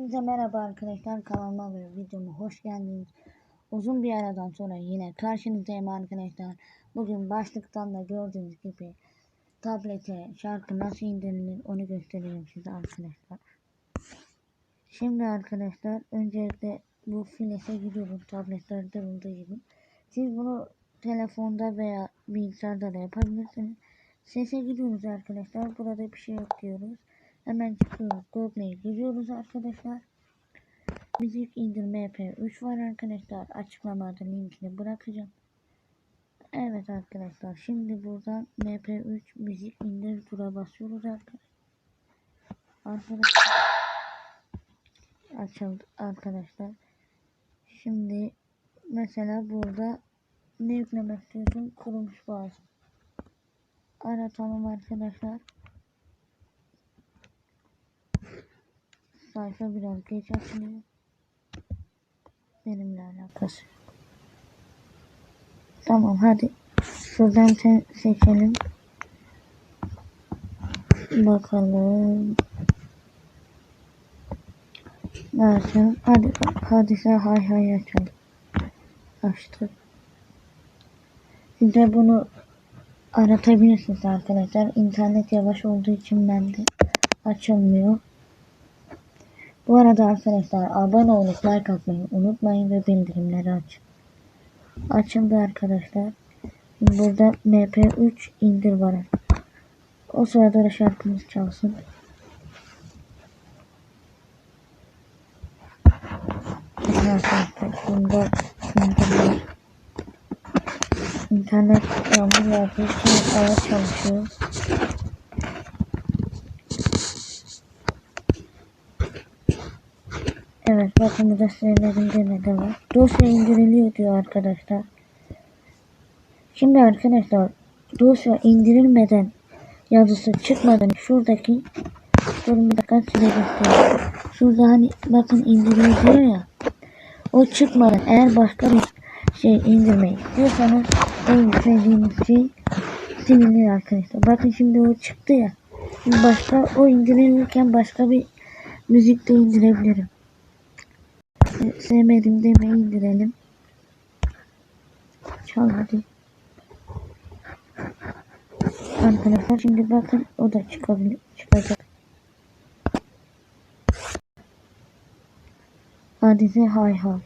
Hepinize merhaba arkadaşlar kanalıma ve videoma hoş geldiniz. Uzun bir aradan sonra yine karşınızdayım arkadaşlar. Bugün başlıktan da gördüğünüz gibi tablete şarkı nasıl indirilir onu göstereyim size arkadaşlar. Şimdi arkadaşlar öncelikle bu filese giriyorum tabletlerde olduğu gibi. Siz bunu telefonda veya bilgisayarda da yapabilirsiniz. Sese gidiyoruz arkadaşlar. Burada bir şey yok diyoruz. Hemen çıkıyoruz. Google'e giriyoruz arkadaşlar. Müzik indirme MP3 var arkadaşlar. Açıklamada linkini bırakacağım. Evet arkadaşlar. Şimdi buradan MP3 müzik indir tura basıyoruz arkadaşlar. Arkadaşlar. Açıldı arkadaşlar. Şimdi mesela burada ne yüklemek istiyorsun? Kurumuş bazı. Aratalım arkadaşlar. Sayfa biraz geç açılıyor. Benimle alakası yok. Tamam hadi. Şuradan se seçelim. Bakalım. Açalım? Hadi hadise hay hay açalım. Açtık. Siz de bunu aratabilirsiniz arkadaşlar. İnternet yavaş olduğu için bende açılmıyor. Bu arada arkadaşlar abone olup like atmayı unutmayın ve bildirimleri açın. Açıldı arkadaşlar. Burada MP3 indir var. O sırada da şarkımız çalsın. Bunda. İnternet yağmur yağdığı için hava çalışıyor. Evet bakın burada sitelerinde ne de var. Dosya indiriliyor diyor arkadaşlar. Şimdi arkadaşlar dosya indirilmeden yazısı çıkmadan şuradaki bir dakika size göstereyim. Şurada hani bakın indiriyor ya. O çıkmadan eğer başka bir şey indirmeyi istiyorsanız o yüklediğiniz şey silinir arkadaşlar. Bakın şimdi o çıktı ya. Şimdi başka o indirilirken başka bir müzik de indirebilirim sevmedim demeyi indirelim. Çal hadi. Arkadaşlar şimdi bakın o da çıkabilir çıkacak. Hadise hay hay.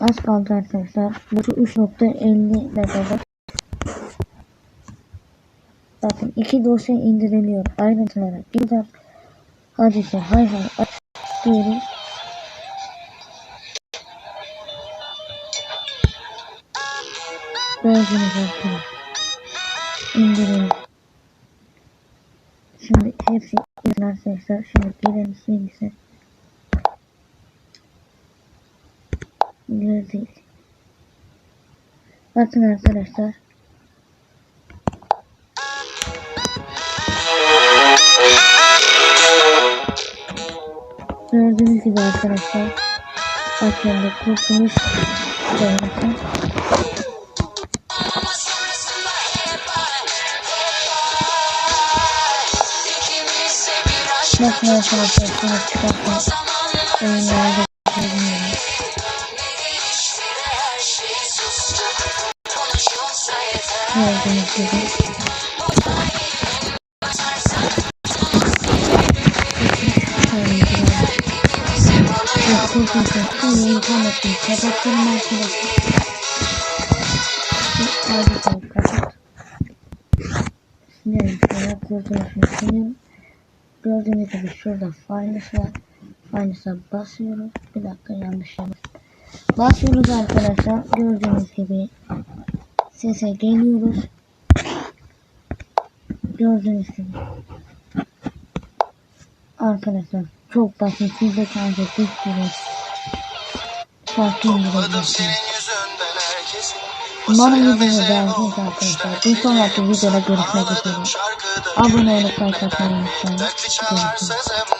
Az kaldı arkadaşlar. Bu 3.50 megabayt. Bakın iki dosya indiriliyor. Ayrıntılara gider. Hadise hay hay diyoruz. Gördüğünüz arkadaşlar. İndirelim. Şimdi hepsi indirin arkadaşlar. Şimdi girelim silgisine. Girdik. Bakın arkadaşlar. Gördüğünüz gibi arkadaşlar. Açıldı kurtuluş. Görmüşsün. Arkadaşlar şunu çıkartın. Oyunlarda bilmiyorum. Gördüğünüz gibi. Korkunç. internetin kapattım arkadaşlar. Hadi kapat. Şöyle kurtuluşunu silelim. Gördüğünüz gibi şurada var. Finance'a basıyoruz. Bir dakika yanlış yapmış. Basıyoruz arkadaşlar. Gördüğünüz gibi sese geliyoruz. Gördüğünüz gibi. Arkadaşlar çok basit. Siz de kendi bir sürü şarkı indirebilirsiniz. Umarım videomu beğendiniz arkadaşlar. Bir sonraki videoda görüşmek üzere. Abone olup like atmayı unutmayın. Görüşürüz.